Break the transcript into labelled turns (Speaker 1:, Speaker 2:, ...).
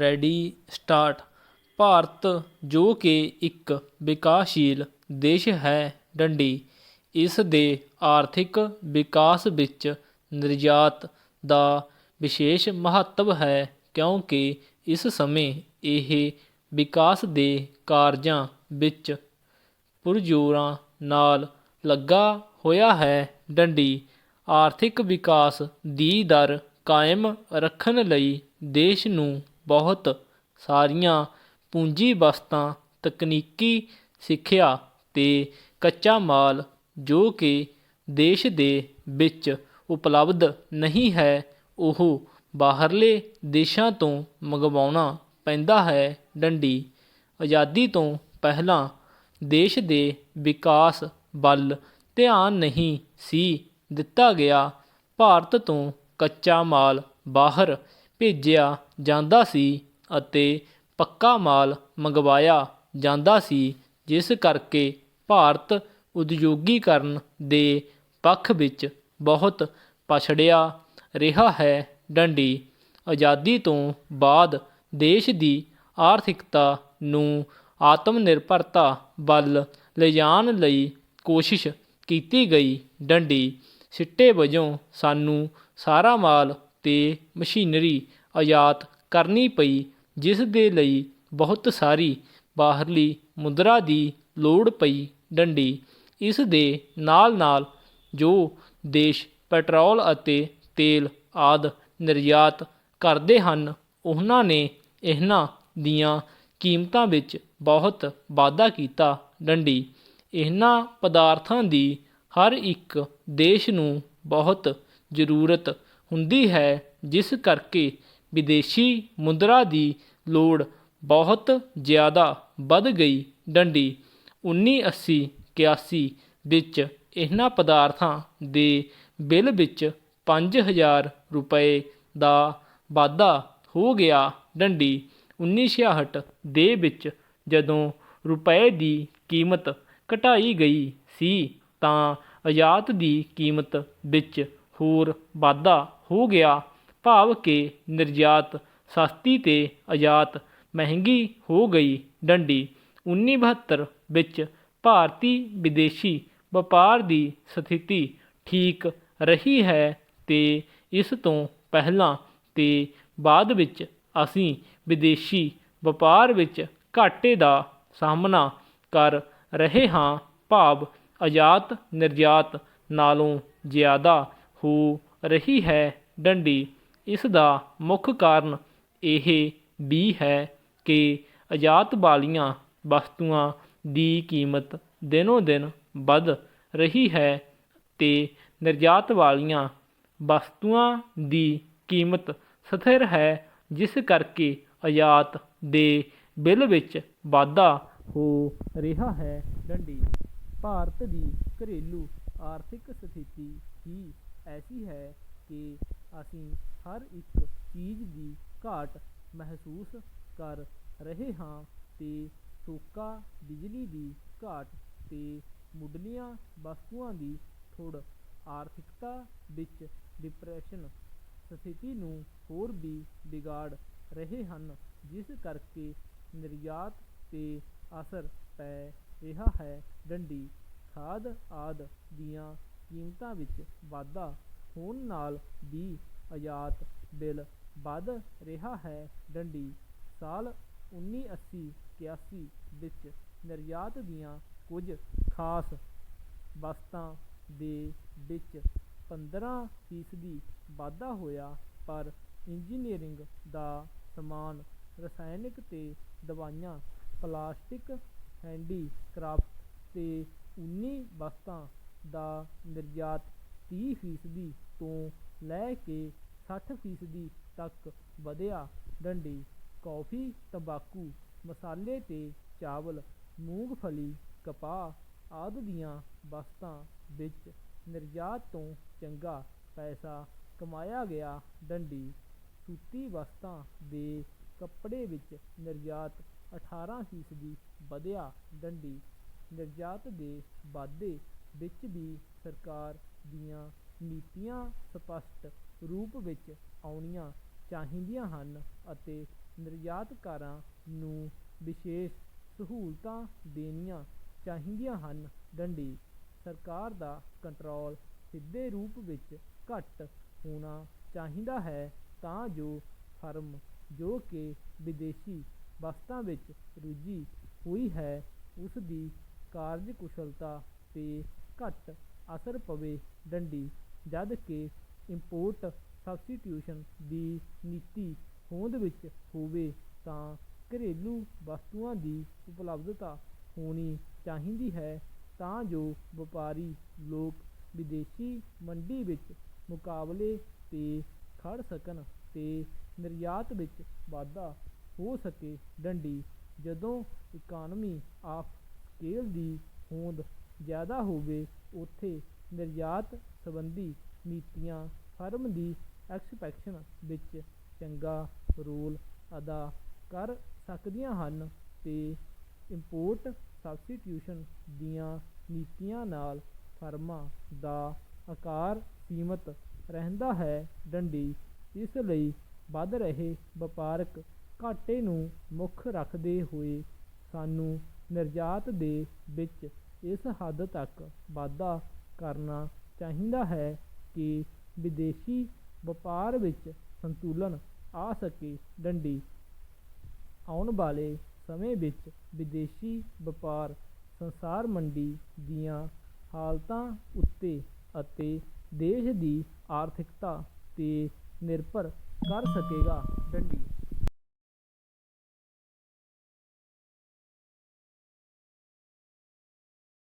Speaker 1: Ready start. Bharat, ਜੋ ਕਿ ਇੱਕ ਵਿਕਾਸਸ਼ੀਲ ਦੇਸ਼ ਹੈ ਡੰਡੀ, ਇਸ ਦੇ ਆਰਥਿਕ ਵਿਕਾਸ ਵਿੱਚ ਨਿਰਯਾਤ ਦਾ ਵਿਸ਼ੇਸ਼ ਮਹੱਤਵ ਹੈ ਕਿਉਂਕਿ ਇਸ ਸਮੇਂ ਇਹ ਵਿਕਾਸ ਦੇ ਕਾਰਜਾਂ ਵਿੱਚ ਪੁਰਜ਼ੋਰਾਂ ਨਾਲ ਲੱਗਾ ਹੋਇਆ ਹੈ ਡੰਡੀ। ਆਰਥਿਕ ਵਿਕਾਸ ਦੀ ਦਰ ਕਾਇਮ ਰੱਖਣ ਲਈ ਦੇਸ਼ ਨੂੰ ਬਹੁਤ ਸਾਰੀਆਂ ਪੂੰਜੀ ਵਸਤਾਂ, ਤਕਨੀਕੀ ਸਿੱਖਿਆ ਤੇ ਕੱਚਾ ਮਾਲ ਜੋ ਕਿ ਦੇਸ਼ ਦੇ ਵਿੱਚ ਉਪਲਬਧ ਨਹੀਂ ਹੈ, ਉਹ ਬਾਹਰਲੇ ਦੇਸ਼ਾਂ ਤੋਂ ਮੰਗਵਾਉਣਾ ਪੈਂਦਾ ਹੈ। ਡੰਡੀ, ਆਜ਼ਾਦੀ ਤੋਂ ਪਹਿਲਾਂ ਦੇਸ਼ ਦੇ ਵਿਕਾਸ ਵੱਲ ਧਿਆਨ ਨਹੀਂ ਸੀ ਦਿੱਤਾ ਗਿਆ। ਭਾਰਤ ਤੋਂ ਕੱਚਾ ਮਾਲ ਬਾਹਰ ਭੇਜਿਆ ਜਾਂਦਾ ਸੀ ਅਤੇ ਪੱਕਾ ਮਾਲ ਮੰਗਵਾਇਆ ਜਾਂਦਾ ਸੀ, ਜਿਸ ਕਰਕੇ ਭਾਰਤ ਉਦਯੋਗੀਕਰਨ ਦੇ ਪੱਖ ਵਿੱਚ ਬਹੁਤ ਪਛੜਿਆ ਰਿਹਾ ਹੈ ਡੰਡੀ। ਆਜ਼ਾਦੀ ਤੋਂ ਬਾਅਦ ਦੇਸ਼ ਦੀ ਆਰਥਿਕਤਾ ਨੂੰ ਆਤਮ ਨਿਰਭਰਤਾ ਵੱਲ ਲਿਜਾਣ ਲਈ ਕੋਸ਼ਿਸ਼ ਕੀਤੀ ਗਈ। ਡੰਡੀ ਸਿੱਟੇ ਵਜੋਂ ਸਾਨੂੰ ਸਾਰਾ ਮਾਲ ਤੇ ਮਸ਼ੀਨਰੀ ਆਯਾਤ ਕਰਨੀ ਪਈ, ਜਿਸ ਦੇ ਲਈ ਬਹੁਤ ਸਾਰੀ ਬਾਹਰਲੀ ਮੁਦਰਾ ਦੀ ਲੋੜ ਪਈ ਡੰਡੀ। ਇਸ ਦੇ ਨਾਲ ਨਾਲ ਜੋ ਦੇਸ਼ ਪੈਟਰੋਲ ਅਤੇ ਤੇਲ ਆਦਿ ਨਿਰਯਾਤ ਕਰਦੇ ਹਨ, ਉਹਨਾਂ ਨੇ ਇਹਨਾਂ ਦੀਆਂ ਕੀਮਤਾਂ ਵਿੱਚ ਬਹੁਤ ਵਾਧਾ ਕੀਤਾ ਡੰਡੀ। ਇਹਨਾਂ ਪਦਾਰਥਾਂ ਦੀ ਹਰ ਇੱਕ ਦੇਸ਼ ਨੂੰ ਬਹੁਤ ਜ਼ਰੂਰਤ ਹੁੰਦੀ ਹੈ, ਜਿਸ ਕਰਕੇ ਵਿਦੇਸ਼ੀ ਮੁਦਰਾ ਦੀ ਲੋੜ ਬਹੁਤ ਜ਼ਿਆਦਾ ਵੱਧ ਗਈ। ਡੰਡੀ 1980 81 ਵਿੱਚ ਇਹਨਾਂ ਪਦਾਰਥਾਂ ਦੇ ਬਿੱਲ ਵਿੱਚ 5000 ਰੁਪਏ ਦਾ ਵਾਧਾ ਹੋ ਗਿਆ। ਡੰਡੀ 1966 ਦੇ ਵਿੱਚ ਜਦੋਂ ਰੁਪਏ ਦੀ ਕੀਮਤ ਘਟਾਈ ਗਈ ਸੀ ਤਾਂ ਆਯਾਤ ਦੀ ਕੀਮਤ ਵਿੱਚ ਹੋਰ ਵਾਧਾ ਹੋ ਗਿਆ। ਭਾਵ ਕਿ ਨਿਰਯਾਤ, ਸਸਤੀ ਤੇ ਆਯਾਤ ਮਹਿੰਗੀ ਹੋ ਗਈ ਡੰਡੀ। 1972 ਵਿੱਚ ਭਾਰਤੀ ਵਿਦੇਸ਼ੀ ਵਪਾਰ ਦੀ ਸਥਿਤੀ ਠੀਕ ਰਹੀ ਹੈ ਤੇ ਇਸ ਤੋਂ ਪਹਿਲਾਂ ਤੇ ਬਾਅਦ ਵਿੱਚ ਅਸੀਂ ਵਿਦੇਸ਼ੀ ਵਪਾਰ ਵਿੱਚ ਘਾਟੇ ਦਾ ਸਾਹਮਣਾ ਕਰ ਰਹੇ ਹਾਂ। ਭਾਵ ਆਯਾਤ ਨਿਰਯਾਤ ਨਾਲੋਂ ਜ਼ਿਆਦਾ ਹੋ ਰਹੀ ਹੈ ਡੰਡੀ। ਇਸ ਦਾ ਮੁੱਖ ਕਾਰਨ ਇਹ ਵੀ ਹੈ ਕਿ ਆਯਾਤ ਵਾਲੀਆਂ ਵਸਤੂਆਂ ਦੀ ਕੀਮਤ ਦਿਨੋ ਦਿਨ ਵੱਧ ਰਹੀ ਹੈ ਤੇ ਨਿਰਯਾਤ ਵਾਲੀਆਂ ਵਸਤੂਆਂ ਦੀ ਕੀਮਤ ਸਥਿਰ ਹੈ, ਜਿਸ ਕਰਕੇ ਆਯਾਤ ਦੇ ਬਿੱਲ ਵਿੱਚ ਵਾਧਾ ਹੋ ਰਿਹਾ ਹੈ। ਡੰਡੀ, ਭਾਰਤ ਦੀ ਘਰੇਲੂ ਆਰਥਿਕ ਸਥਿਤੀ ਹੀ ਐਸੀ ਹੈ ਕਿ ਅਸੀਂ ਹਰ ਇੱਕ ਚੀਜ਼ ਦੀ ਘਾਟ ਮਹਿਸੂਸ ਕਰ ਰਹੇ ਹਾਂ ਤੇ ਸੋਕਾ ਬਿਜਲੀ ਦੀ ਘਾਟ ਤੇ ਮੁੱਢਲੀਆਂ ਵਸਤੂਆਂ ਦੀ ਥੋੜ ਆਰਥਿਕਤਾ ਵਿੱਚ ਡਿਪਰੈਸ਼ਨ ਸਥਿਤੀ ਨੂੰ ਹੋਰ ਵੀ ਵਿਗਾੜ ਰਹੇ ਹਨ, ਜਿਸ ਕਰਕੇ ਨਿਰਯਾਤ ਤੇ ਅਸਰ ਪੈ ਰਿਹਾ ਹੈ। ਡੰਡੀ, ਖਾਦ ਆਦਿ ਦੀਆਂ ਕੀਮਤਾਂ ਵਿੱਚ ਵਾਧਾ ਹੋਣ ਨਾਲ ਵੀ ਆਯਾਤ ਬਿੱਲ ਵੱਧ ਰਿਹਾ ਹੈ। ਡੰਡੀ, ਸਾਲ 1980 81 ਵਿੱਚ ਨਿਰਯਾਤ ਦੀਆਂ ਕੁਝ ਖਾਸ ਵਸਤਾਂ ਦੇ ਵਿੱਚ 15 ਫੀਸਦੀ ਵਾਧਾ ਹੋਇਆ, ਪਰ ਇੰਜੀਨੀਅਰਿੰਗ ਦਾ ਸਮਾਨ ਰਸਾਇਣਿਕ ਤੇ ਦਵਾਈਆਂ, ਪਲਾਸਟਿਕ, ਹੈਂਡੀਕ੍ਰਾਫਟ ਤੇ ਊਨੀ ਵਸਤਾਂ ਦਾ ਨਿਰਯਾਤ 30 ਫੀਸਦੀ ਤੋਂ ਲੈ ਕੇ 60 ਫੀਸਦੀ ਤੱਕ ਵਧਿਆ ਡੰਡੀ, ਕੌਫੀ, ਤੰਬਾਕੂ, ਮਸਾਲੇ ਤੇ ਚਾਵਲ, ਮੂੰਗਫਲੀ, ਕਪਾਹ ਆਦਿ ਦੀਆਂ ਵਸਤਾਂ ਵਿੱਚ ਨਿਰਯਾਤ ਤੋਂ ਚੰਗਾ ਪੈਸਾ ਕਮਾਇਆ ਗਿਆ ਡੰਡੀ। ਸੂਤੀ ਵਸਤਾਂ ਦੇ ਕੱਪੜੇ ਵਿੱਚ ਨਿਰਯਾਤ 18 ਫੀਸਦੀ ਵਧਿਆ ਡੰਡੀ। ਨਿਰਯਾਤ ਦੇ ਵਾਧੇ ਵਿੱਚ ਵੀ ਸਰਕਾਰ ਦੀਆਂ ਨੀਤੀਆਂ ਸਪਸ਼ਟ ਰੂਪ ਵਿੱਚ ਆਉਣੀਆਂ ਚਾਹੀਦੀਆਂ ਹਨ ਅਤੇ ਨਿਰਯਾਤਕਾਰਾਂ ਨੂੰ ਵਿਸ਼ੇਸ਼ ਸਹੂਲਤਾਂ ਦੇਣੀਆਂ ਚਾਹੀਦੀਆਂ ਹਨ। ਡੰਡੀ, ਸਰਕਾਰ ਦਾ ਕੰਟਰੋਲ ਸਿੱਧੇ ਰੂਪ ਵਿੱਚ ਘੱਟ ਹੋਣਾ ਚਾਹੀਦਾ ਹੈ ਤਾਂ ਜੋ ਫਰਮ ਜੋ ਕਿ ਵਿਦੇਸ਼ੀ ਵਸਤਾਂ ਵਿੱਚ ਰੁੱਝੀ ਹੋਈ ਹੈ, ਉਸ ਦੀ ਕਾਰਜਕੁਸ਼ਲਤਾ 'ਤੇ ਘੱਟ ਅਸਰ ਪਵੇ ਡੰਡੀ, ਜਦ ਕਿ ਇੰਪੋਰਟ ਸਬਸਟੀਟਿਊਸ਼ਨ ਦੀ ਨੀਤੀ ਹੋਂਦ ਵਿੱਚ ਹੋਵੇ ਤਾਂ ਘਰੇਲੂ ਵਸਤੂਆਂ ਦੀ ਉਪਲਬਧਤਾ ਹੋਣੀ ਚਾਹੀਦੀ ਹੈ, ਤਾਂ ਜੋ ਵਪਾਰੀ ਲੋਕ ਵਿਦੇਸ਼ੀ ਮੰਡੀ ਵਿੱਚ ਮੁਕਾਬਲੇ 'ਤੇ ਖੜ ਸਕਣ ਤੇ ਨਿਰਯਾਤ ਵਿੱਚ ਵਾਧਾ ਹੋ ਸਕੇ। ਡੰਡੀ ਜਦੋਂ ਇਕਾਨਮੀ ਆਫ ਸਕੇਲ ਦੀ ਹੋਂਦ ਜ਼ਿਆਦਾ ਹੋਵੇ ਉੱਥੇ ਨਿਰਯਾਤ ਸੰਬੰਧੀ ਨੀਤੀਆਂ, ਫਰਮ ਦੀ ਐਕਸਪੈਕਸ਼ਨ ਵਿੱਚ ਚੰਗਾ ਰੋਲ ਅਦਾ ਕਰ ਸਕਦੀਆਂ ਹਨ ਤੇ ਇੰਪੋਰਟ ਸਬਸਟੀਟਿਊਸ਼ਨ ਦੀਆਂ ਨੀਤੀਆਂ ਨਾਲ ਫਰਮਾਂ ਦਾ ਆਕਾਰ ਸੀਮਤ ਰਹਿੰਦਾ ਹੈ ਡੰਡੀ। ਇਸ ਲਈ ਵੱਧ ਰਹੇ ਵਪਾਰਕ ਘਾਟੇ ਨੂੰ ਮੁੱਖ ਰੱਖਦੇ ਹੋਏ ਸਾਨੂੰ ਨਿਰਯਾਤ ਦੇ ਵਿੱਚ ਇਸ ਹੱਦ ਤੱਕ ਵਾਧਾ ਕਰਨਾ ਚਾਹੀਦਾ ਹੈ ਕਿ ਵਿਦੇਸ਼ੀ ਵਪਾਰ ਵਿੱਚ ਸੰਤੁਲਨ ਆ ਸਕੇ। ਡੰਡੀ। ਆਉਣ ਵਾਲੇ ਸਮੇਂ ਵਿੱਚ ਵਿਦੇਸ਼ੀ ਵਪਾਰ ਸੰਸਾਰ ਮੰਡੀ ਦੀਆਂ ਹਾਲਤਾਂ ਉੱਤੇ ਅਤੇ ਦੇਸ਼ ਦੀ ਆਰਥਿਕਤਾ 'ਤੇ ਨਿਰਭਰ ਕਰ ਸਕੇਗਾ। ਡੰਡੀ।